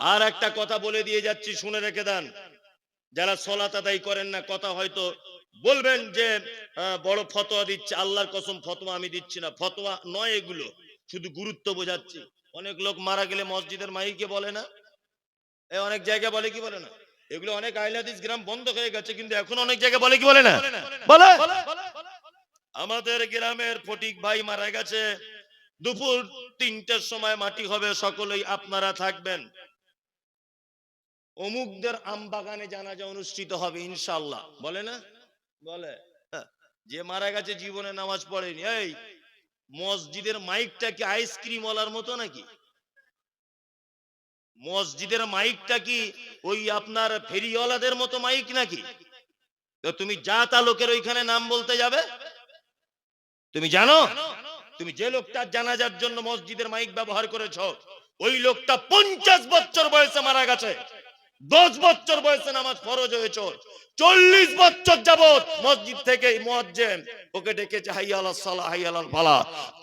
আর একটা কথা বলে দিয়ে যাচ্ছি, শুনে রেখে দেন। যারা সলাত আদায় করেন না, কথা হয়তো বলবেন যে বড় ফতোয়া দিচ্ছে, আল্লাহর কসম ফতোয়া আমি দিচ্ছি না। ফতোয়া নয় এগুলো, শুধু গুরুত্ব বোঝাচ্ছি। অনেক লোক মারা গেলে মসজিদের মাইকে বলে না। এ, অনেক জায়গায় বলে কি বলে না? এগুলো অনেক আইলাদিস গ্রাম বন্ধ হয়ে গেছে, কিন্তু এখন অনেক জায়গায় বলে কি বলে না? বলে? আমাদের গ্রামের ফটিক ভাই মারা গেছে। দুপুর তিনটের সময় মাটি হবে, সকলেই আপনারা থাকবেন। অমুকদের আম বাগানে জানাজা অনুষ্ঠিত হবে ইনশাল্লাহ বলে না? বলে। হ্যাঁ, যে মারা গেছে জীবনে নামাজ পড়েনি। এই মসজিদের মাইকটা কি আইসক্রিম ওয়ালার মতো নাকি? মসজিদের মাইকটা কি ওই আপনার ফেরিওয়ালাদের মতো মাইক নাকি? তো তুমি যা তা লোকের ওইখানে নাম বলতে যাবে? তুমি জানো? তুমি যে লোকটার জানাজার জন্য মসজিদের মাইক ব্যবহার করেছ ওই লোকটা পঞ্চাশ বছর বয়সে মারা গেছে। দশ বছর বয়সে নামাজ ফরজ হয়েছে। চল্লিশ বছর যাবত মসজিদ থেকে মজ্জেন ওকে ডেকেছে হাইয়াল সালা হাইয়াল ফালা।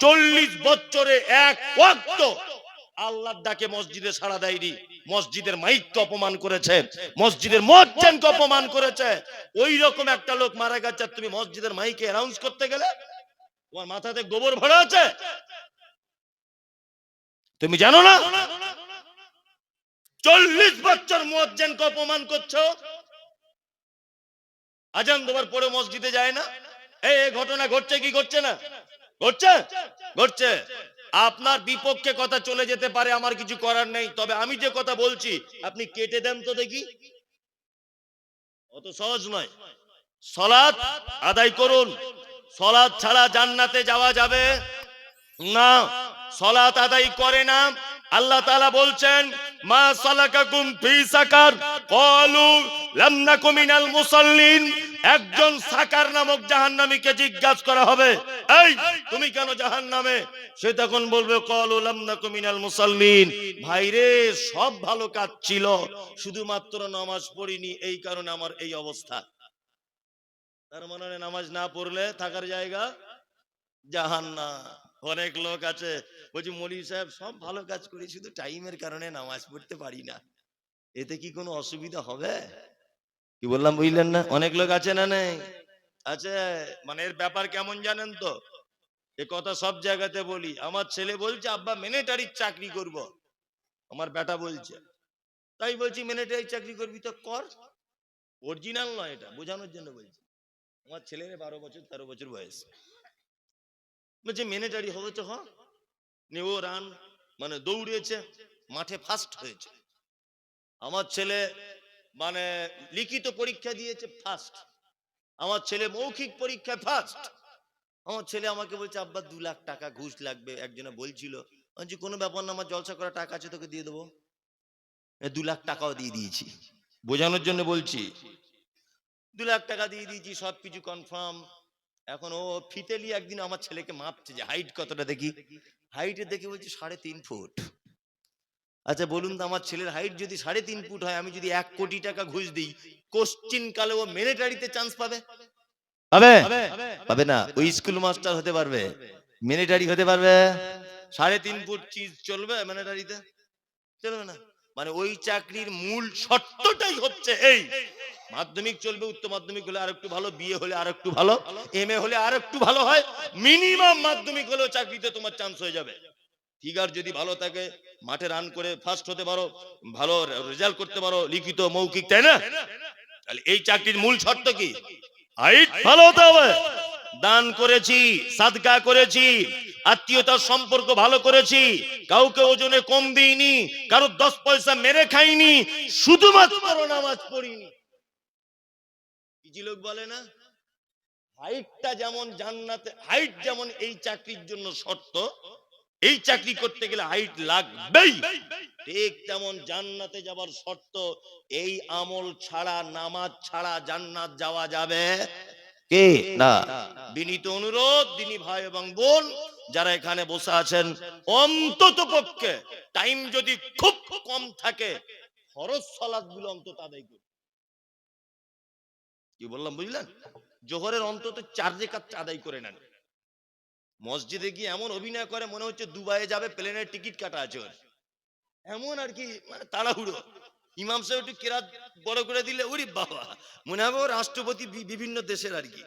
চল্লিশ বছরে এক ওয়াক্ত আল্লাহর ডাকে মসজিদে সাড়া দেয়নি। মসজিদের মাইককে অপমান করেছে, মসজিদের মজ্জেনকে অপমান করেছে। ওই রকম একটা লোক মারা গেছে তুমি মসজিদের মাইকে অ্যানাউন্স করতে গেলে তোমার মাথাতে গোবর ভরা আছে? তুমি জানো না? চল্লিশ বছর মুয়াজ্জিনকে অপমান করছ? আজান দেওয়ার পরে মসজিদে যায় না? এই ঘটনা ঘটছে কি ঘটছে না? ঘটছে? ঘটছে। আপনার বিপক্ষে কথা চলে যেতে পারে, আমার কিছু করার নেই। তবে আমি যে কথা বলছি, আপনি কেটে দেন তো দেখি। অত সহজ নয়। সলাদ আদায় করুন। সলাদ ছাড়া জান্নাতে যাওয়া যাবে না। সলাৎ আদায় করে না। আল্লাহ তাআলা বলছেন, মা সালাকাকুম ফি সাকার, ক্বালু লাম মিনাল মুসাল্লিন। একজন সাকার নামক জাহান্নামীকে জিজ্ঞাসা করা হবে, এই, তুমি কেন জাহান্নামে? সে তখন বলবে, ক্বালু লাম মিনাল মুসাল্লিন। ভাইরে সব ভালো কাজ ছিল, শুধুমাত্র নামাজ পড়িনি, এই কারণে আমার এই অবস্থা। তার মানে নামাজ না পড়লে থাকার জায়গা জাহান্না অনেক লোক আছে। বলছি মলি সাহেব, সব ভালো কাজ করি, শুধু টাইমের কারণে নামাজ পড়তে পারি না। এতে কি কোনো অসুবিধা হবে? কি বললাম, বুঝলেন না? অনেক লোক আছে না নেই? আছে। মানে এর ব্যাপার কেমন জানেন তো? এ কথা সব জায়গাতে বলি। আমার ছেলে বলছে, আব্বা মিলিটারির চাকরি করব। আমার বেটা বলছে। তাই বলছি মিলিটারি চাকরি করবি তো, কর। অরিজিনাল নয় এটা, বোঝানোর জন্য বলছি। আমার ছেলের বারো বছর, তেরো বছর বয়স। মিলিটারি হবে তো হ নিয়ে ও রান মানে দৌড়িয়েছে মাঠে ফার্স্ট হয়েছে আমার ছেলে মানে লিখিত পরীক্ষা দিয়েছে ফার্স্ট আমার ছেলে মৌখিক পরীক্ষায় ফার্স্ট আমার ছেলে আমাকে বলছে আব্বা দু লাখ টাকা ঘুষ লাগবে একজনে বলছিল বলছি, কোনো ব্যাপার না আমার জলসা করা টাকা আছে তোকে দিয়ে দেবো দু লাখ টাকাও দিয়ে দিয়েছি বোঝানোর জন্য বলছি দু লাখ টাকা দিয়ে দিয়েছি সব কিছু কনফার্ম এখন ও ফিতেলি একদিন আমার ছেলেকে মাপছে যে হাইট কতটা দেখি? হাইটে দেখে বলছে সাড়ে তিন ফুট। আচ্ছা বলুন তো আমার ছেলের হাইট যদি সাড়ে তিন ফুট হয় আমি যদি এক কোটি টাকা ঘুষ দিই কোশ্চিন কালে ও মিলিটারিতে চান্স পাবে? পাবে? পাবে। না। ওই স্কুল মাস্টার হতে পারবে। মিলিটারি হতে পারবে। সাড়ে তিন ফুট চিজ চলবে মিলিটারিতে চলবে না। মানে ওই চাকরির মূল শর্তটাই হচ্ছে এই। মাধ্যমিক চলবে, উচ্চ মাধ্যমিক হলে আর একটু ভালো বিয়ে হলে আর একটু ভালো এম হলে আর একটু ভালো হয় মিনিমাম মাধ্যমিক হলেও চাকরিতে তোমার চান্স হয়ে যাবে। ফিগার যদি ভালো থাকে, মাঠে রান করে ফার্স্ট হতে পারো, ভালো রেজাল্ট করতে পারো, লিখিত, মৌখিক, তাই না? তাহলে এই চাকরির মূল শর্ত কি? হাইট ভালো হতে হবে। দান করেছি, সাদকা করেছি, আত্মীয়তার সম্পর্ক ভালো করেছি, কাউকে ওজনে কম দিইনি কারও দশ পয়সা মেরে খাইনি, শুধুমাত্র নামাজ পড়িনি। কিছু লোক বলে না? হাইটটা যেমন জান্নাতে হাইট যেমন এই চাকরির জন্য শর্ত, এই চাকরি করতে গেলে হাইট লাগবেই। ঠিক তেমন জান্নাতে যাবার শর্ত, এই আমল ছাড়া, নামাজ ছাড়া জান্নাত যাওয়া যাবে কে? না। বিনীত অনুরোধ, দিনী ভাই এবং বোন, যারা এখানে বসে আছেন, অন্তত পক্ষে টাইম যদি খুব কম থাকে ফরজ সালাদগুলো অন্তত আদায় করুন। কি বললাম বুঝলেন? জোহরের অন্তত চার রেখাত আদায় করে নেন। মসজিদে গিয়ে এমন অভিনয় করে মনে হচ্ছে দুবাইয়ে যাবে, প্লেনের টিকিট কাটা আছে ওর। এমন আর কি মানে তাড়াহুড়ো। ইমাম সাহেব একটু কেরাত বড় করে দিলে ওরে বাবা! মনে হবে রাষ্ট্রপতি বিভিন্ন দেশের আর কি।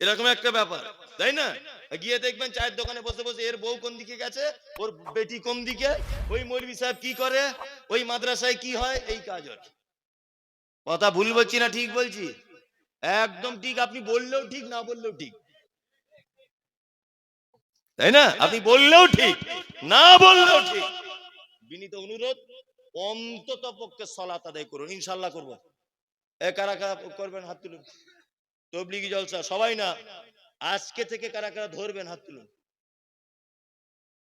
এরকম একটা ব্যাপার, তাই না? গিয়ে দেখবেন চায়ের দোকানে বসে বসে এর বউ কোন দিকে গেছে, ওর বেটি কোন দিকে, ওই মৌলবি সাহেব কি করে, ওই মাদ্রাসায় কি হয়, এই কাজ কথা ভুল বলছি না, ঠিক বলছি? একদম ঠিক, আপনি বললেও ঠিক, না বললেও ঠিক। তাই না? আপনি বললেও ঠিক, না বললেও ঠিক। বিনীত অনুরোধ, অন্তত পক্ষে সলাত আদায় করুন ইনশাল্লাহ করব। করবেন হাত তুলুন? তবলিগি জলসা, সবাই না? আজকে থেকে কারা কারা ধরবেন হাত তুলুন?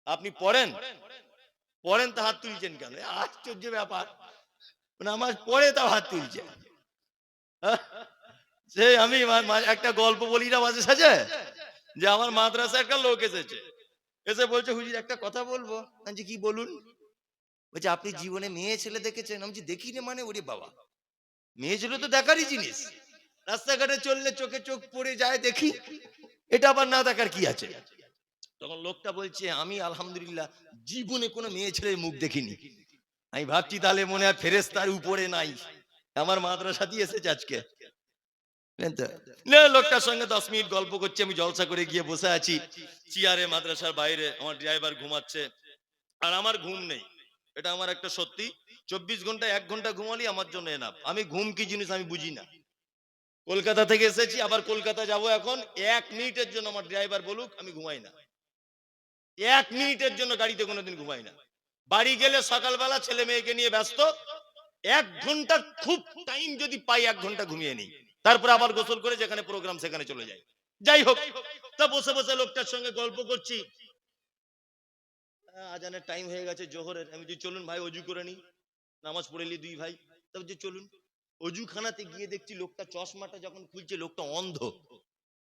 আপনি পড়েন? পড়েন তা হাত তুলছেন কেন? আশ্চর্য ব্যাপার। মানে আমার পরে তাও হাত তুলছে হ্যাঁ? সে আমি একটা গল্প বলি না মাঝে সাঝে? যে আমার মাদ্রাসা একটা লোক এসেছে। এসে বলছে হুজুর একটা কথা বলব? আমি কি বলুন? বলছে আপনি জীবনে মেয়ে ছেলে দেখেছেন? আমি বলছি, দেখি না মানে ওরে বাবা। মেয়ে ছেলে তো দেখারই জিনিস। রাস্তাঘাটে চললে চোখে চোখ পড়ে যায় দেখি। এটা আবার না দেখার কি আছে? তখন লোকটা বলছে আমি আলহামদুলিল্লাহ জীবনে কোনো মেয়ে ছেলের মুখ দেখিনি। আমি ভাবছি তাহলে মনে হয় ফেরেস্তার উপরে নাই। আমার মাদ্রাসা দিয়ে এসেছে আজকে? লোকটার সঙ্গে দশ মিনিট গল্প করছি, আমি জলসা করে গিয়ে বসে আছি। চেয়ারে, মাদ্রাসার বাইরে, আমার ড্রাইভার ঘুমাচ্ছে। আর আমার ঘুম নেই। এটা আমার একটা সত্যি। চব্বিশ ঘণ্টা এক ঘণ্টা ঘুমালি আমার জন্য এনাফ আমি ঘুম কি জিনিস আমি বুঝি না। কলকাতা থেকে এসেছি, আবার কলকাতা যাব এখন। এক মিনিটের জন্য আমার ড্রাইভার বলুক, আমি ঘুমাই না। এক মিনিটের জন্য গাড়িতে কোনোদিন ঘুমাই না। বাড়ি গেলে সকালবেলা ছেলে মেয়েকে নিয়ে ব্যস্ত। এক ঘণ্টা খুব টাইম যদি পাই, এক ঘণ্টা ঘুমিয়ে নিই। তারপরে আবার গোসল করে যেখানে প্রোগ্রাম সেখানে চলে যাই যাই হোক, তা বসে বসে লোকটার সঙ্গে গল্প করছি। আজানের টাইম হয়ে গেছে জোহরের। আমি বলছি, চলুন ভাই, অজু করে নি নামাজ পড়ে নি দুই ভাই। তা বলছি, চলুন। অজুখানাতে গিয়ে দেখছি লোকটা চশমাটা যখন খুলছে, লোকটা অন্ধ।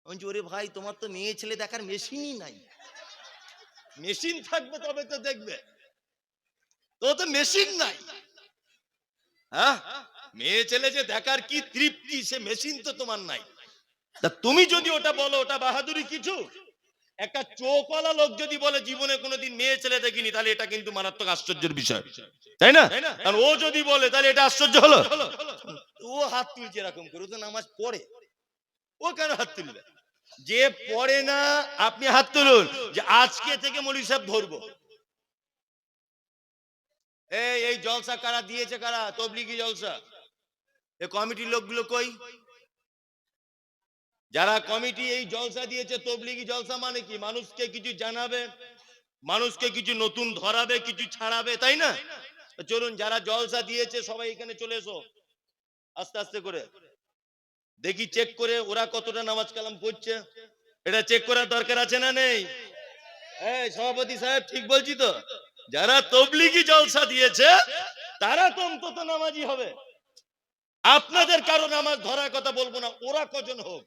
আমি ওরে ভাই, তোমার তো মেয়ে ছেলে দেখার মেশিনই নাই। মেশিন থাকবে তবে তো দেখবে। তো তো মেশিন নাই। হ্যাঁ? মেয়ে ছেলে যে দেখার কি তৃপ্তি সে মেশিন তো তোমার নাই। তা তুমি যদি ওটা বলো ওটা বাহাদুরি কিছু? একটা চোখওয়ালা লোক যদি বলে জীবনে কোনোদিন মেয়ে ছেলে দেখিনি তাহলে এটা কিন্তু মারাত্মক আশ্চর্যের বিষয়। তাই না? কারণ ও যদি বলে তাহলে এটা আশ্চর্য হলো। ও হাত তুলছে এরকম করে ও তো নামাজ পড়ে। ও কেন হাত তুলবে? যে পড়ে না আপনি হাত তুলুন যে আজকে থেকে মলি সাহেব ধরবো। এই এই জলসা কারা দিয়েছে কারা? তবলিগি জলসা। এ কমিটির লোকগুলো কই? যারা কমিটি এই জলসা দিয়েছে, তবলিগি জলসা মানে কি? মানুষকে কিছু জানাবে, মানুষকে কিছু নতুন ধরাবে, কিছু ছাড়াবে, তাই না? চলুন, যারা জলসা দিয়েছে, সবাই এখানে চলে এসো। আস্তে আস্তে করে। দেখি চেক করে ওরা কতটা নামাজ কালাম পড়ছে। এটা চেক করার দরকার আছে না নেই? সভাপতি সাহেব, ঠিক বলছি তো? যারা তবলিগি জলসা দিয়েছে, তারা তো অন্তত নামাজি হবে। আপনাদের কারও নামাজ ধরার কথা বলব না ওরা কজন হোক।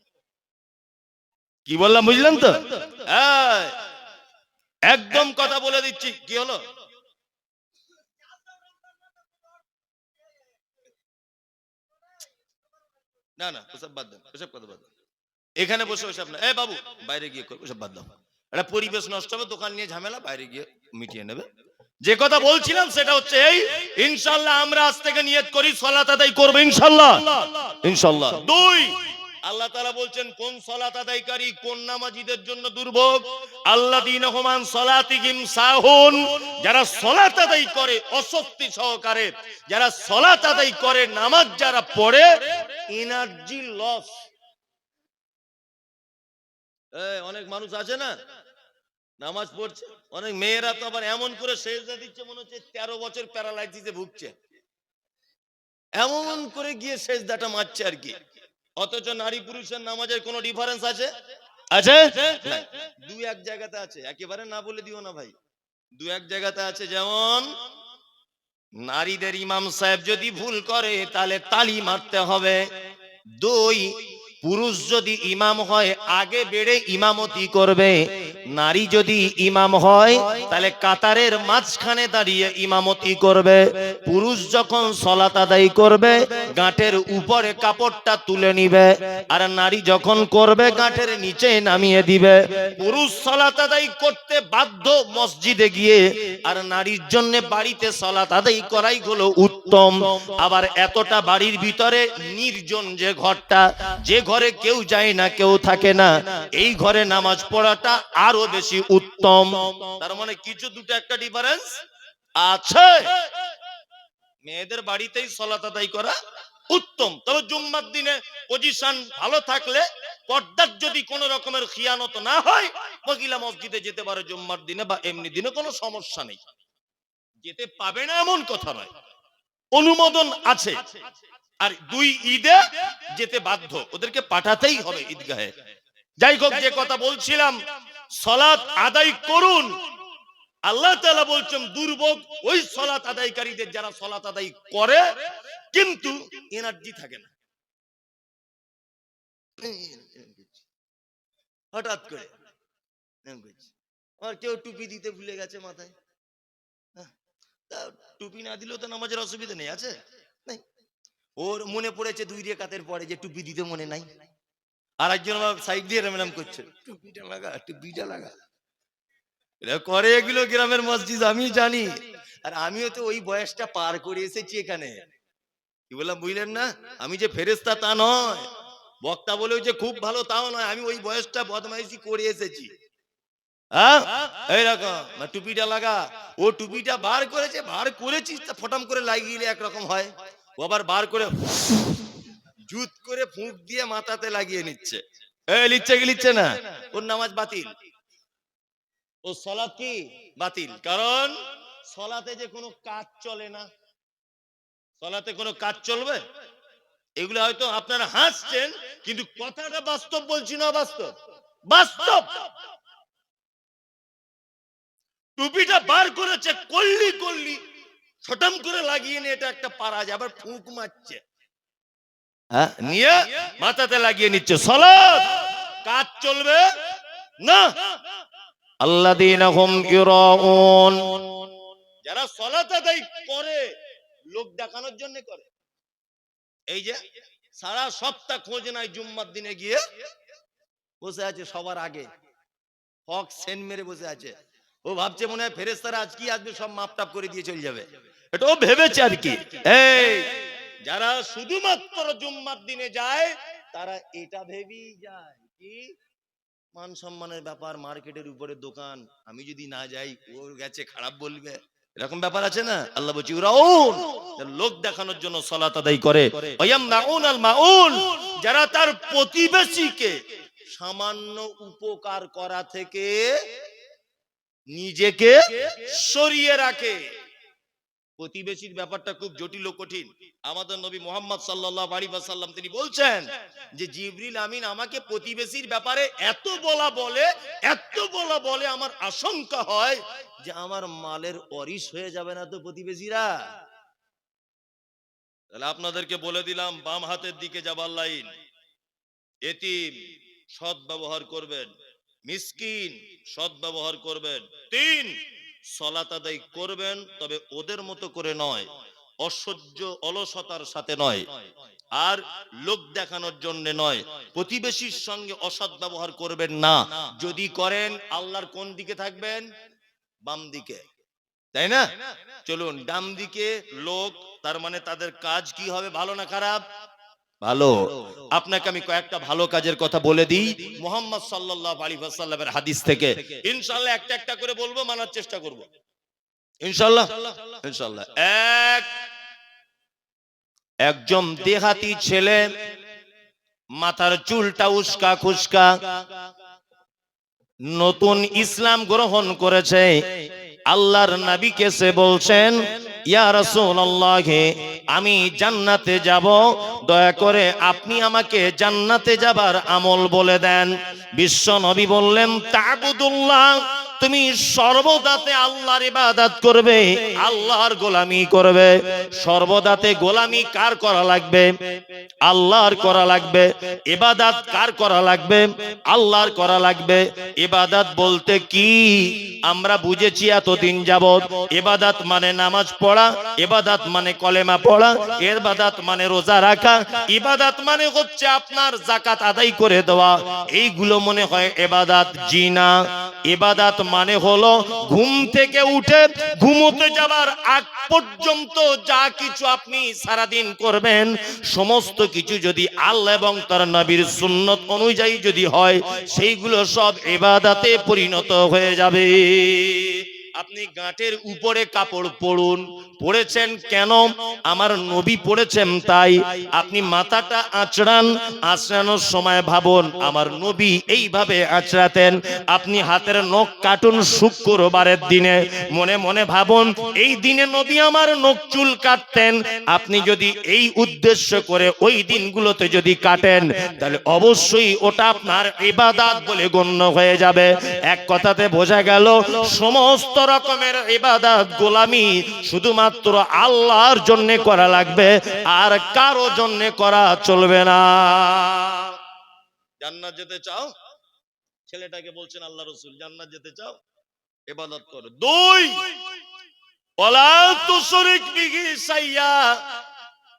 কি বললাম বুঝলেন তো? একদম কথা বলে দিচ্ছি। কি হলো? না না ওসব বাদ দেন ওসব কথা বাদ দেন। এখানে বসে ওসব না এ বাবু বাইরে গিয়ে করো ওসব বাদ দাও। একটা পরিবেশ নষ্ট হবে দোকান নিয়ে ঝামেলা বাইরে গিয়ে মিটিয়ে নেবে। যে কথা বলছিলাম সেটা হচ্ছে এই ইনশাল্লাহ আমরা আজ থেকে নিয়ত করি, সলাত আদায় করব ইনশাল্লাহ ইনশাল্লাহ দুই, আল্লাহ তাআলা বলছেন, কোন সলাত আদায়কারী কোন নামাজীদের জন্য দুর্ভোগ? আল্লাহ দিন রহমান সলাতিহিম সাহুন। যারা সলাত আদায় করে অশক্তি সহকারে, যারা সলাত আদায় করে, নামাজ যারা পড়ে এনার্জি লস অনেক মানুষ আছে না? নামাজ পড়ছে। অনেক মেয়েরা তো আবার এমন করে সেজদা দিচ্ছে, মনে হচ্ছে তেরো বছর প্যারালাইসিসে ভুগছে। এমন করে গিয়ে সেজদাটা মারছে আর কি। অথচ নারী পুরুষের নামাজের কোনো ডিফারেন্স আছে? আছে? দু এক জায়গাতে আছে। একেবারে না বলে দিও না ভাই। দু এক জায়গাতে আছে, যেমন নারীদের ইমাম সাহেব যদি ভুল করে, তাহলে তালি মারতে হবে। দুই, পুরুষ যদি ইমাম হয়, আগে বেড়ে ইমামতি করবে। নারী যদি ইমাম হয়, তাহলে কাতারের মাঝখানে দাঁড়িয়ে ইমামতি করবে। পুরুষ যখন সলাত আদায় করবে, গাঁটের উপরে কাপড়টা তুলে নিবে। আর নারী যখন করবে, গাঁটের নিচে নামিয়ে দিবে। পুরুষ সলাত আদায় করতে বাধ্য মসজিদে গিয়ে, আর নারীর জন্য বাড়িতে সলাত আদায় করাই হলো উত্তম। আবার এতটা বাড়ির ভিতরে নির্জন যে ঘরটা, যে ঘরে কেউ যায় না, কেউ থাকে না, এই ঘরে নামাজ পড়াটা আরও বেশি উত্তম। তার মানে কিছু দুটো একটা ডিফারেন্স আছে। মেয়েদের বাড়িতেই সলাত আদায় করা উত্তম। তবে জুম্মার দিনে পজিশন ভালো থাকলে পর্দার যদি কোনো রকমের খিয়ানত না হয়, মহিলা মসজিদে যেতে পারে জুম্মার দিনে বা এমনি দিনে, কোনো সমস্যা নেই। যেতে পাবে না এমন কথা নয়। অনুমোদন আছে। আর দুই ঈদে যেতে বাধ্য। ওদেরকে পাঠাতেই হবে ঈদগাহে। যাই হোক, যে কথা বলছিলাম সলাৎ আদায় করুন। আল্লাহ তাআলা বলছেন, দুর্ভোগ ওই সলাৎ আদায়কারীদের যারা সলাৎ আদায় করে, কিন্তু এনার্জি থাকে না। হঠাৎ করে। কেউ টুপি দিতে ভুলে গেছে মাথায়। টুপি না দিলেও তো নামাজের অসুবিধা নেই, আছে? ওর মনে পড়েছে দুই রেখাতের পরে যে টুপি দিতে মনে নাই। আর একজন সাইড দিয়ে করছে। টুপিটা লাগা টুপিটা লাগা। এরা করে এগুলো গ্রামের মসজিদ আমি জানি। আর আমিও তো ওই বয়সটা পার করে এসেছি এখানে। কি বললাম বুঝলেন না? আমি যে ফেরেস্তা তা নয়। বক্তা বলেও যে খুব ভালো তাও নয় আমি ওই বয়সটা বদমাইশি করে এসেছি। হ্যাঁ? এইরকম টুপিটা লাগা। ও টুপিটা বার করেছে বার করেছিস তা ফটাম করে লাগিয়ে একরকম হয়। ও আবার বার করে জুত করে ফুঁক দিয়ে মাথাতে লাগিয়ে নিচ্ছে। লিচ্ছে কি লিচ্ছে না? ওর নামাজ বাতিল। ও সলাৎ কি? বাতিল। কারণ সলাতে যে কোনো কাজ চলে না। সলাতে কোনো কাজ চলবে? এগুলো হয়তো আপনারা হাসছেন, কিন্তু কথাটা বাস্তব বলছি না বাস্তব। বাস্তব! টুপিটা বার করেছে, কল্লি কল্লি, ছটাম করে লাগিয়ে নিয়ে এটা একটা পারা যায়, আবার ফুঁক মারছে। নিয়ে মাথাতে লাগিয়ে নিচ্ছে সলাৎ কাজ চলবে? না। আল্লাযীনা হুম ইউরাউন যারা সলাত আদায় করে। লোক দেখানোর জন্য করে। এই যে, সারা সপ্তাহ খোঁজ নাই জুম্মার দিনে গিয়ে। বসে আছে সবার আগে। হক সেন মেরে বসে আছে। ও ভাবছে মনে হয় ফেরেস্তারা আজ কি আসবে, সব মাপটাপ করে দিয়ে চলে যাবে। এটা ও ভেবেছে আর কি। এই যারা শুধুমাত্র জুম্মার দিনে যায়, তারা এটা ভেবেই যায় কি, মান সম্মানের ব্যাপার, মার্কেটের উপরে দোকান, আমি যদি না যাই ও গেছে খারাপ বলবে। এরকম ব্যাপার আছে না? আল্লাহ বলছি উরাউন লোক দেখানোর জন্য সলাত আদায় করে। ওয়াম নাউন আল মাউন যারা তার প্রতিবেশীকে সামান্য উপকার করা থেকে নিজেকে সরিয়ে রাখে। প্রতিবেশীর ব্যাপারটা খুব জটিল ও কঠিন। আমাদের নবী মোহাম্মদ ওয়াসাল্লাম তিনি বলছেন যে, জিবরিল আমিন আমাকে প্রতিবেশীর ব্যাপারে এত বলা বলে, এত বলা বলে আমার আশঙ্কা হয় যে আমার মালের অরিস হয়ে যাবে না তো প্রতিবেশীরা। তাহলে আপনাদেরকে বলে দিলাম, বাম হাতের দিকে যাবার লাইন। এতিম সৎ ব্যবহার করবেন, মিসকিন সৎ ব্যবহার করবেন। তিন সলাত আদায় করবেন তবে ওদের মতো করে নয় অসহ্য অলসতার সাথে নয়। আর লোক দেখানোর জন্য নয় প্রতিবেশীর সঙ্গে অসৎ ব্যবহার করবেন না। যদি করেন আল্লাহর কোন দিকে থাকবেন? বাম দিকে। তাই না? চলুন ডাম দিকে লোক তার মানে তাদের কাজ কি হবে ভালো না খারাপ? ভালো। আপনাকে আমি কয়েকটা ভালো কাজের কথা বলে দিই। মোহাম্মদ সাল্লাল্লাহু আলাইহি ওয়াসাল্লামের হাদিস থেকে। ইনশাআল্লাহ একটা একটা করে বলব, মানার চেষ্টা করব। ইনশাআল্লাহ? ইনশাআল্লাহ। এক, একজন দেহাতি ছেলে, মাথার চুলটা উস্কা খুস্কা, নতুন ইসলাম গ্রহণ করেছে। আল্লাহর নবীকে সে বলছেন ইয়া রাসূলুল্লাহ, আমি জান্নাতে যাব। দয়া করে আপনি আমাকে জান্নাতে যাবার আমল বলে দেন। বিশ্ব নবী বললেন, তাবুদুল্লাহ তুমি সর্বদাতে আল্লাহর ইবাদত করবে, আল্লাহর গোলামি করবে। সর্বদাতে গোলামি কার করা লাগবে? আল্লাহর করা লাগবে। এবাদাত কার করা লাগবে? আল্লাহর করা লাগবে। এবাদাত বলতে কি? আমরা বুঝেছি এতদিন যাবৎ এবাদাত মানে নামাজ পড়া এবাদাত মানে কলেমা পড়া এবাদাত মানে রোজা রাখা, ইবাদাত মানে হচ্ছে আপনার জাকাত আদায় করে দেওয়া। এইগুলো মনে হয় এবাদাত জিনা। এবাদাত মানে হলো ঘুম থেকে উঠে ঘুমোতে যাবার আগ পর্যন্ত যা কিছু আপনি সারাদিন করবেন, সমস্ত কিছু যদি আল্লাহ এবং তার নবীর সুন্নত অনুযায়ী যদি হয়, সেইগুলো সব এবাদাতে পরিণত হয়ে যাবে। আপনি গাঁটের উপরে কাপড় পরুন পড়েছেন কেন? আমার নবী পড়েছেন তাই। আপনি মাথাটা আঁচড়ান, আঁচড়ানোর সময় ভাবুন, আমার নবী এইভাবে আঁচড়াতেন। আপনি হাতের নখ কাটুন শুক্রবারের দিনে। মনে মনে ভাবুন, এই দিনে নবী আমার নখ চুল কাটতেন। আপনি যদি এই উদ্দেশ্য করে ওই দিনগুলোতে যদি কাটেন, তাহলে অবশ্যই ওটা আপনার ইবাদাত বলে গণ্য হয়ে যাবে। এক কথাতে বোঝা গেল, সমস্ত রকমের ইবাদাত গোলামি শুধুমাত্র আল্লাহর জন্য করা লাগবে, আর কারও জন্য করা চলবে না। জান্নাত যেতে চাও? ছেলেটাকে বলছেন আল্লাহ রসুল, জান্নাত যেতে চাও? ইবাদত করো। দুই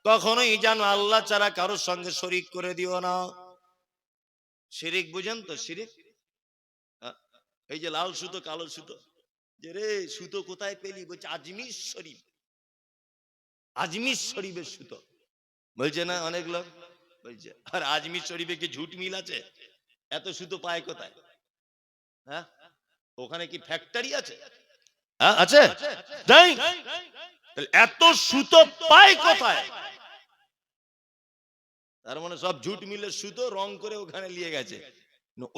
কখনোই জানো আল্লাহ ছাড়া কারোর সঙ্গে শরিক করে দিও না। শিরিক বুঝেন তো, শিরিক? হ্যাঁ? এই যে লাল সুতো, কালো সুতো। যে রে, সুতো কোথায় পেলি? বলছে, আজমির শরীফ। আজমির শরীফের সুতো। বলছে, না, অনেক লোক। বলছে, আর আজমির শরীফে কি ঝুট মিল আছে? এত সুতো পায় কোথায়? হ্যাঁ? ওখানে কি ফ্যাক্টরি আছে? হ্যাঁ আছে। তাই এত সুতো পায় কোথায়? তার মানে সব ঝুট মিলের সুতো রং করে ওখানে নিয়ে গেছে।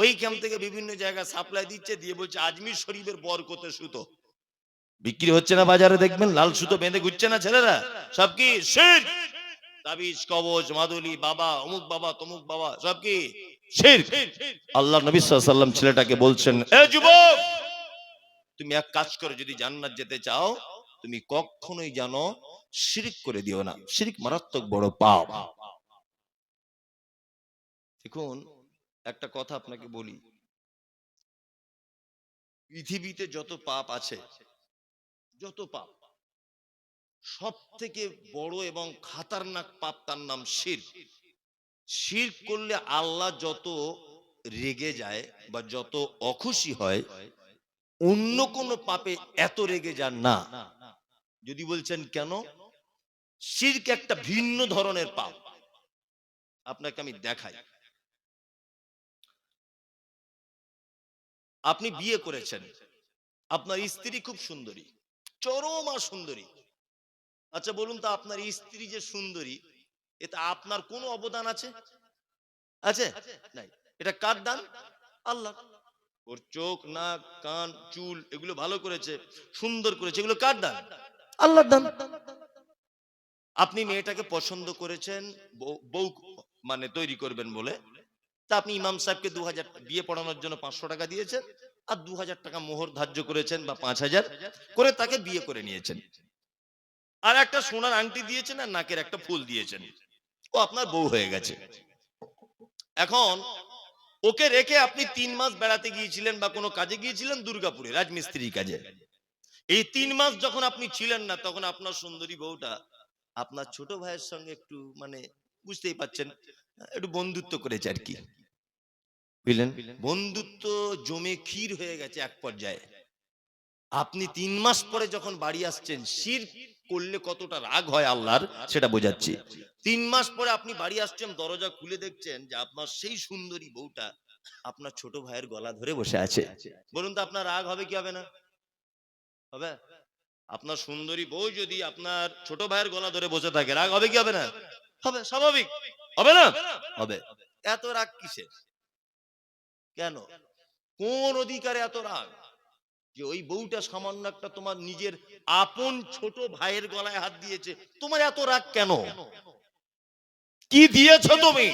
ওই ক্যাম্প থেকে বিভিন্ন জায়গায় সাপ্লাই দিচ্ছে, দিয়ে বলছে, আজমির শরীফের বরকতে সুতো। বিক্রি হচ্ছে না বাজারে দেখবেন, লাল সুতো বেঁধে ঘুরছে না ছেলেরা? সব কি তাবিজ কবচ মাদুলি, বাবা, অমুক বাবা, তমুক বাবা, সব কি আল্লাহ নবী সাল্লাম ছেলেটাকে বলছেন যুবক, তুমি এক কাজ যদি জান্নাত যেতে চাও, তুমি কখনোই জানো শিরিক করে দিও না। শিরিক মারাত্মক বড় পাপ। দেখুন, একটা কথা আপনাকে বলি। পৃথিবীতে যত পাপ আছে যত পাপ সব থেকে বড় এবং খাতারনাক পাপ তার নাম শির। শির করলে আল্লাহ যত রেগে যায় বা যত অখুশি হয়, অন্য কোন পাপে এত রেগে যান না। যদি বলছেন, কেন? শিরক একটা ভিন্ন ধরনের পাপ। আপনাকে আমি দেখাই। আপনি বিয়ে করেছেন। আপনার স্ত্রী খুব সুন্দরী। চরমা সুন্দরী। আচ্ছা বলুন তো আপনার স্ত্রী যে সুন্দরী, এতে আপনার কোনো অবদান আছে? আছে? নাই। এটা কার দান? আল্লাহ। ওর চোখ, নাক, কান, চুল এগুলো ভালো করেছে, সুন্দর করেছে। এগুলো কার দান? আল্লাহর দান। আপনি মেয়েটাকে পছন্দ করেছেন, বউ মানে তৈরি করবেন বলে। তা আপনি ইমাম সাহেবকে দু হাজার বিয়ে পড়ানোর জন্য পাঁচশো টাকা দিয়েছেন। আর দু হাজার টাকা মোহর ধার্য করেছেন বা পাঁচ হাজার করে তাকে বিয়ে করে নিয়েছেন। আর একটা সোনার আংটি দিয়েছেন আর নাকের একটা ফুল দিয়েছেন। ও আপনার বউ হয়ে গেছে। এখন ওকে রেখে আপনি তিন মাস বেড়াতে গিয়েছিলেন বা কোনো কাজে গিয়েছিলেন দুর্গাপুরে, রাজমিস্ত্রির কাজে। এই তিন মাস যখন আপনি ছিলেন না, তখন আপনার সুন্দরী বউটা আপনার ছোট ভাইয়ের সঙ্গে একটু মানে বুঝতেই পাচ্ছেন একটু বন্ধুত্ব করেছে আর কি। বুঝলেন? বন্ধুত্ব জমে ক্ষীর হয়ে গেছে এক পর্যায়ে। আপনি তিন মাস পরে যখন বাড়ি আসছেন শির করলে কতটা রাগ হয় আল্লাহর সেটা বোঝাচ্ছি। তিন মাস পরে আপনি বাড়ি আসছেন দরজা খুলে দেখছেন যে আপনার সেই সুন্দরী বউটা আপনার ছোট ভাইয়ের গলা ধরে বসে আছে। বলুন তো আপনার রাগ হবে কি হবে না? হবে? আপনার সুন্দরী বউ যদি আপনার ছোট ভাইয়ের গলা ধরে বসে থাকে রাগ হবে কি হবে না? হবে স্বাভাবিক। হবে না? হবে। এত রাগ কিসের? কেন? কোন অধিকারে এত রাগ? যে ওই বউটা সামান্য একটা তোমার নিজের আপন ছোট ভাইয়ের গলায় হাত দিয়েছে। তোমার এত রাগ কেন? কি দিয়েছ তুমি?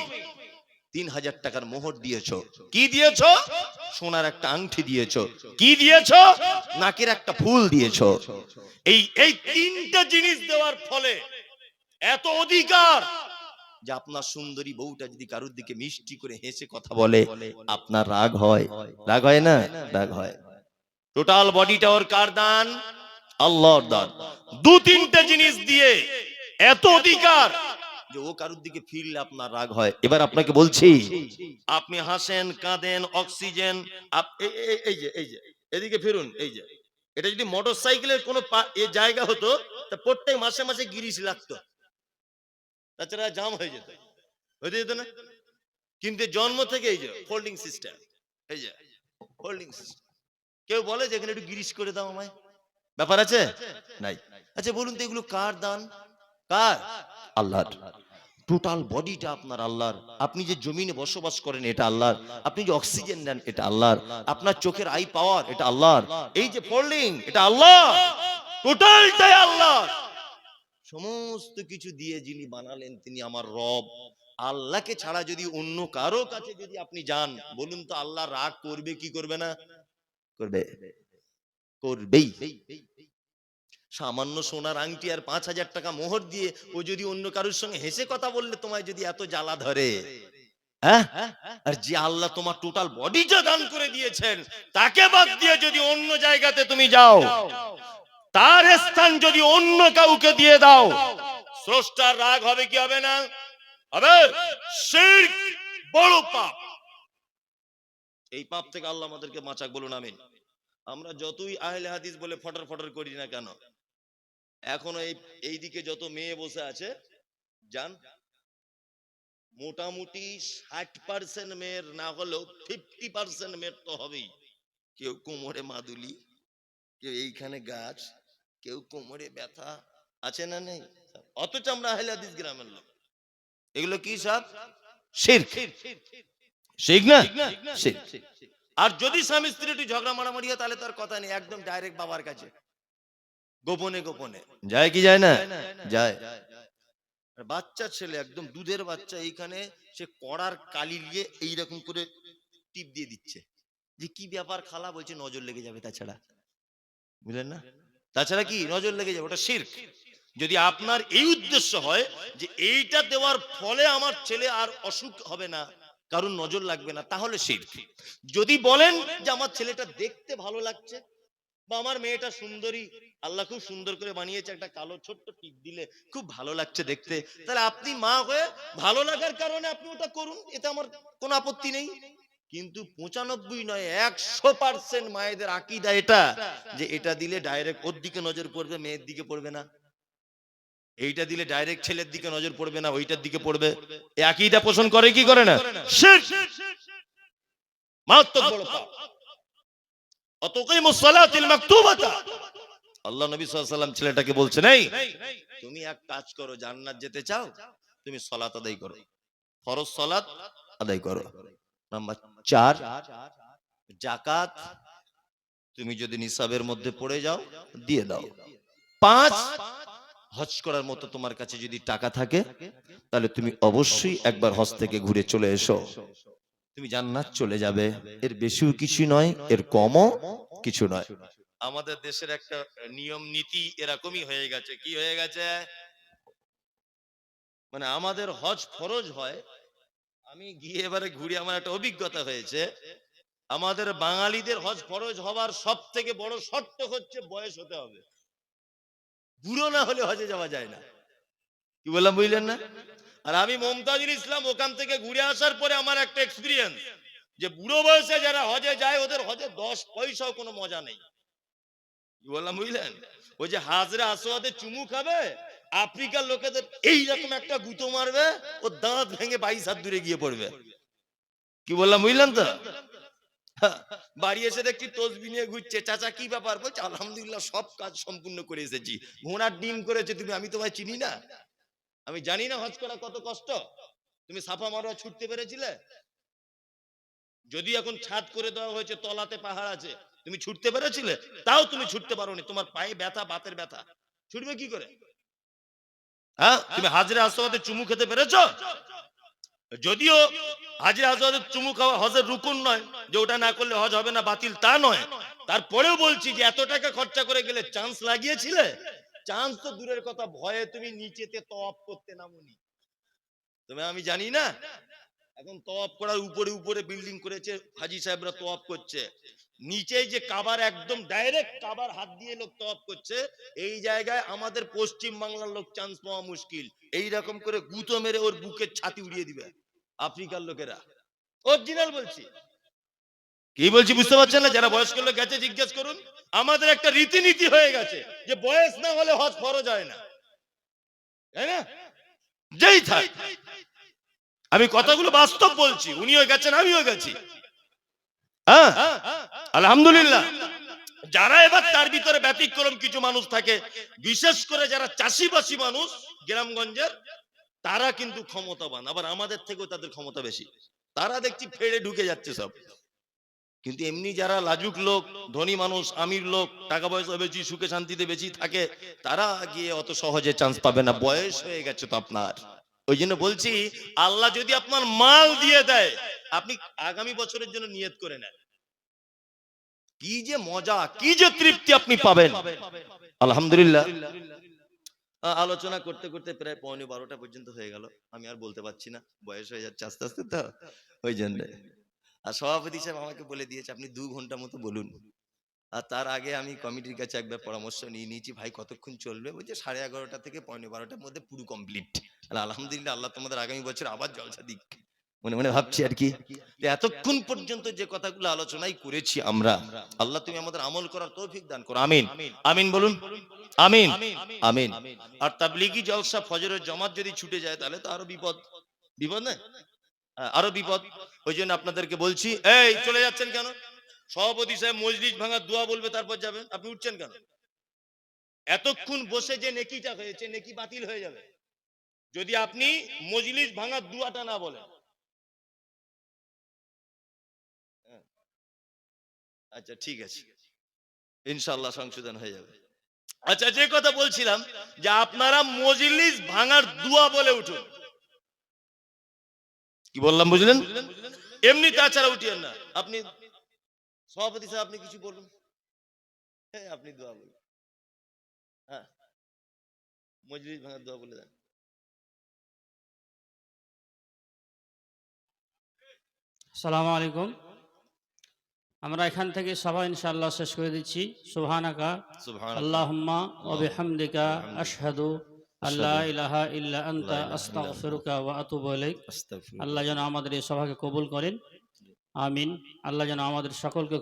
তিন হাজার টাকার মোহর দিয়েছ। কি দিয়েছ? সোনার একটা আংটি দিয়েছ। কি দিয়েছ? নাকের একটা ফুল দিয়েছ। এই এই তিনটা জিনিস দেওয়ার ফলে এত অধিকার যে আপনার সুন্দরী বউটা যদি কারোর দিকে মিষ্টি করে হেসে কথা বলে আপনার রাগ হয়। রাগ হয় না। রাগ হয় টোটাল বডিটা ওর কার দান? আল্লাহর দান। দু তিনটে জিনিস দিয়ে এত অধিকার যে ও কারোর দিকে ফিরলে আপনার রাগ হয়। এবার আপনাকে বলছি আপনি হাসেন কাঁদেন অক্সিজেন এই- যে এই যে এদিকে ফিরুন এই যে। এটা যদি মোটর সাইকেলের কোনো এ জায়গা হতো তা প্রত্যেক মাসে মাসে গিরিশ লাগতো। তাছাড়া জাম হয়ে যেত। হয়ে যেত না? কিন্তু জন্ম থেকে এই যে ফোল্ডিং সিস্টেম এই যে ফোল্ডিং সিস্টেম কেউ বলে যে এখানে একটু গিরিশ করে দাও আমায়? ব্যাপার আছে? নাই। আচ্ছা বলুন তো এগুলো কার দান? কার? আল্লাহর। টোটাল বডিটা আপনার আল্লাহর। আপনি যে জমিনে বসবাস করেন, এটা আল্লাহর। আপনি যে অক্সিজেন নেন, এটা আল্লাহর। আপনার চোখের আই পাওয়ার এটা আল্লাহর। এই যে ফোল্ডিং এটা আল্লাহ। টোটালটাই আল্লাহর। সমস্ত কিছু দিয়ে যিনি বানালেন তিনি আমার রব। আল্লাহকে ছাড়া যদি অন্য কারও কাছে যদি আপনি যান, বলুন তো আল্লাহ রাগ করবে কি করবে না? করবে। করবেই। সামান্য সোনার আংটি আর পাঁচ হাজার টাকা মোহর দিয়ে ও যদি অন্য কারোর সঙ্গে হেসে কথা বললে তোমায় যদি এত জ্বালা ধরে। হ্যাঁ? আর যে আল্লাহ তোমার টোটাল বডি বডিটা দান করে দিয়েছেন, তাকে বাদ দিয়ে যদি অন্য জায়গাতে তুমি যাও। তার স্থান যদি অন্য কাউকে দিয়ে দাও, স্রষ্টার রাগ হবে কি হবে না? হবে? বড় পাপ। এই পাপ থেকে আল্লাহ আমাদেরকে বাঁচাক, বলুন আমিন। আমরা যতই আহলে হাদিস বলে ফটর ফটর করি না কেন, এখনও এই, এইদিকে যত মেয়ে বসে আছে, জান, মোটামুটি ষাট পার্সেন্ট মেয়ের না হলেও ফিফটি পার্সেন্ট মেয়ের তো হবেই। কেউ কোমরে মাদুলি, কেউ এইখানে গাছ কেউ কোমরে ব্যথা আছে না নেই? অথচ আমরা আহলে হাদিস গ্রামের লোক। এগুলো কি সব শিরক। শিরক না? শিরক। আর যদি স্বামী স্ত্রী একটু ঝগড়া মারামারি হয় তাহলে তার কথা নেই একদম ডাইরেক্ট বাবার কাছে। গোপনে গোপনে। যায় কি যায় না? যায় আর বাচ্চা ছেলে একদম দুধের বাচ্চা এইখানে সে কড়ার কালি নিয়ে এইরকম করে টিপ দিয়ে দিচ্ছে। যে কি ব্যাপার খালা বলছে নজর লেগে যাবে তাছাড়া। বুঝলেন না? তাছাড়া কি? নজর লেগে যাবে, ওটা শির্ক। যদি আপনার এই উদ্দেশ্য হয় যে এইটা দেওয়ার ফলে আমার ছেলে আর অসুখ হবে না কারণ নজর লাগবে না, তাহলে শির্ক। যদি বলেন যে আমার ছেলেটা দেখতে ভালো লাগছে, বা আমার মেয়েটা সুন্দরী, আল্লাহ খুব সুন্দর করে বানিয়েছে একটা কালো ছোট্ট টিপ দিলে খুব ভালো লাগছে দেখতে, তাহলে আপনি মা হয়ে ভালো লাগার কারণে আপনি ওটা করুন, এতে আমার কোনো আপত্তি নেই। কিন্তু পঁচানব্বই নয়, একশো পার্সেন্ট মায়েদের আকিদা এটা যে এটা দিলে ডাইরেক্ট ওর দিকে নজর পড়বে, মেয়ের দিকে পড়বে না। এইটা দিলে ডাইরেক্ট ছেলের দিকে নজর পড়বে না, ওইটার দিকে পড়বে। আকিদা পোষণ করে কি করে না? আল্লাহ নবী সাল্লাম ছেলেটাকে বলছেন, এই, তুমি এক কাজ করো, জান্নাত যেতে চাও, তুমি সালাত আদায় করো। ফরজ সালাত আদায় করো। নাম্বার চার, জাকাত তুমি যদি নিসাবের মধ্যে পড়ে যাও, দিয়ে দাও। পাঁচ, হজ করার মতো তোমার কাছে যদি টাকা থাকে, তাহলে তুমি অবশ্যই একবার হজ থেকে ঘুরে চলে এসো। তুমি জান্নাত চলে যাবে। এর বেশিও কিছু নয়, এর কমও কিছু নয়। আমাদের দেশের একটা নিয়ম, নীতি এরকমই হয়ে গেছে। কি হয়ে গেছে? মানে আমাদের হজ ফরজ হয় আমি গিয়ে এবারে ঘুরে আমার একটা অভিজ্ঞতা হয়েছে। আমাদের বাঙালিদের হজ ফরজ হওয়ার সব থেকে বড় শর্ত হচ্ছে বয়স হতে হবে। বুড়ো না হলে হজে যাওয়া যায় না। কি বললাম, বুঝলেন না? আর আমি মমতাজুল ইসলাম ওখান থেকে ঘুরে আসার পরে আমার একটা এক্সপিরিয়েন্স যে বুড়ো বয়সে যারা হজে যায়, ওদের হজে দশ পয়সাও কোনো মজা নেই। কি বললাম, বুঝলেন? ওই যে হাজরা আসোয়াদে চুমু খাবে আফ্রিকার লোকেদের এইরকম একটা গুঁতো মারবে ও দাঁত ভেঙে বাইশ হাত দূরে গিয়ে পড়বে। কি বললাম বুঝলেন তো? হ্যাঁ, বাড়ি এসে দেখছি তসবি নিয়ে ঘুরছে। চাচা কি ব্যাপার? বলছে আলহামদুলিল্লাহ সব কাজ সম্পূর্ণ করে এসেছি। ঘোড়ার ডিম করেছে তুমি আমি তোমায় চিনি না। আমি জানি না হজ করা কত কষ্ট। তুমি সাফা মারোয়া ছুটতে পেরেছিলে? যদি এখন ছাদ করে দেওয়া হয়েছে তলাতে পাহাড় আছে তুমি ছুটতে পেরেছিলে? তাও তুমি ছুটতে পারোনি তোমার পায়ে ব্যথা বাতের ব্যথা। ছুটবে কি করে? হ্যাঁ? তুমি হাজরে আসওয়াদে চুমু খেতে পেরেছ? যদিও হাজির আসওয়াদের চুমু খাওয়া হজের রুকুন নয় যে ওটা না করলে হজ হবে না বাতিল তা নয়। তারপরেও বলছি যে এত টাকা খরচা করে গেলে চান্স লাগিয়েছিলে? চান্স তো দূরের কথা ভয়ে তুমি নিচেতে তপ করতে নামুনি। তবে আমি জানি না। এখন তওয়াব করার উপরে উপরে বিল্ডিং করেছে হাজি সাহেবরা তওয়াব করছে। নিচে যে কাবার একদম ডাইরেক্ট কাবার হাত দিয়ে লোক তওয়াব করছে, এই জায়গায় আমাদের পশ্চিম বাংলার লোক চান্স পাওয়া মুশকিল। এই রকম করে গুঁতো মেরে ওর বুকের ছাতি উড়িয়ে দিবে, আফ্রিকার লোকেরা। অরিজিনাল বলছি। কি বলছি বুঝতে পারছেন না? যারা বয়স্ক লোক গেছে, জিজ্ঞেস করুন। আমাদের একটা রীতিনীতি হয়ে গেছে যে বয়স না হলে হজ ফরজ হয় না। তাই না? যেই থাক। আমি কথাগুলো বাস্তব বলছি, উনিও গেছেন, আমিও গেছি। হ্যাঁ। আলহামদুলিল্লাহ। যারা এবার তার ভিতরে ব্যতিক্রম কিছু মানুষ থাকে, বিশেষ করে যারা চাষিবাসী মানুষ গ্রামগঞ্জের, তারা কিন্তু ক্ষমতাবান। আবার আমাদের থেকেও তাদের ক্ষমতা বেশি। তারা দেখছি ফেড়ে ঢুকে যাচ্ছে সব। কিন্তু এমনি যারা লাজুক লোক, ধনী মানুষ, আমির লোক, টাকা পয়সা বেশি, সুখে শান্তিতে বেশি থাকে, তারা গিয়ে অত সহজে চান্স পাবে না। বয়স হয়ে গেছে তো আপনার। ওই জন্য বলছি, আল্লাহ যদি আপনার মাল দিয়ে দেয়, আপনি আগামী বছরের জন্য নিয়ত করে নেন। কি যে মজা, কি যে তৃপ্তি আপনি পাবেন। আলহামদুলিল্লাহ। আলোচনা করতে করতে প্রায় পৌনে বারোটা পর্যন্ত হয়ে গেল। আমি আর বলতে পারছি না। বয়স হয়ে যাচ্ছে আস্তে আস্তে তো। ওই জন্য। আর সভাপতি সাহেব আমাকে বলে দিয়েছে, আপনি দু ঘণ্টা মতো বলুন। আর তার আগে আমি কমিটির কাছে একবার পরামর্শ নিয়ে নিয়েছি, ভাই, কতক্ষণ চলবে? বলছে, সাড়ে এগারোটা থেকে পৌনে বারোটার মধ্যে পুরো কমপ্লিট আলহামদুলিল্লাহ, আল্লাহ তোমাদের আগামী বছর আবার জলসা দিক। মনে মনে ভাবছি আর কি এতক্ষণ পর্যন্ত যে কথাগুলো আলোচনাই করেছি আমরা আল্লাহ তুমি আমাদের আমল করার তৌফিক দান করো। আমিন। আমিন বলুন। আমিন। আমিন। আর তাবলিগি জলসা ফজরের জমাত যদি ছুটে যায় তাহলে তো আরও বিপদ। বিপদ না হ্যাঁ, আরও বিপদ। ওই জন্য আপনাদেরকে বলছি এই চলে যাচ্ছেন কেন? সভাপতি সাহেব মজলিস ভাঙার দোয়া বলবে তারপর যাবেন। আপনি উঠছেন কেন? এতক্ষণ বসে যে নেকিটা হয়েছে নেকি বাতিল হয়ে যাবে। যদি আপনি মজলিস ভাঙার দুয়াটা না বলেন আচ্ছা ঠিক আছে। ইনশাল্লাহ সংশোধন হয়ে যাবে। আচ্ছা যে কথা বলছিলাম যে আপনারা মজলিস ভাঙার দুয়া বলে উঠুন। কি বললাম বুঝলেন? এমনি তাছাড়া উঠিয়েন না। আপনি সভাপতি সাহেব আপনি কিছু বলুন। হ্যাঁ আপনি দোয়া বলুন। হ্যাঁ মজলিস ভাঙার দোয়া বলে দেন। সালামু আলাইকুম। আমরা এখান থেকে সবাই ইনশাআল্লাহ শেষ করে দিচ্ছি। সুবহানাকা সুবহান আল্লাহুম্মা ওয়া বিহামদিকা আশহাদু আল্লা ইলাহা ইল্লা আনতা আস্তাগফিরুকা ওয়া আতুবু ইলাইক। আল্লাহ যেন আমাদের এই সভাকে কবুল করেন। আমিন। আল্লাহ যেন আমাদের সকলকে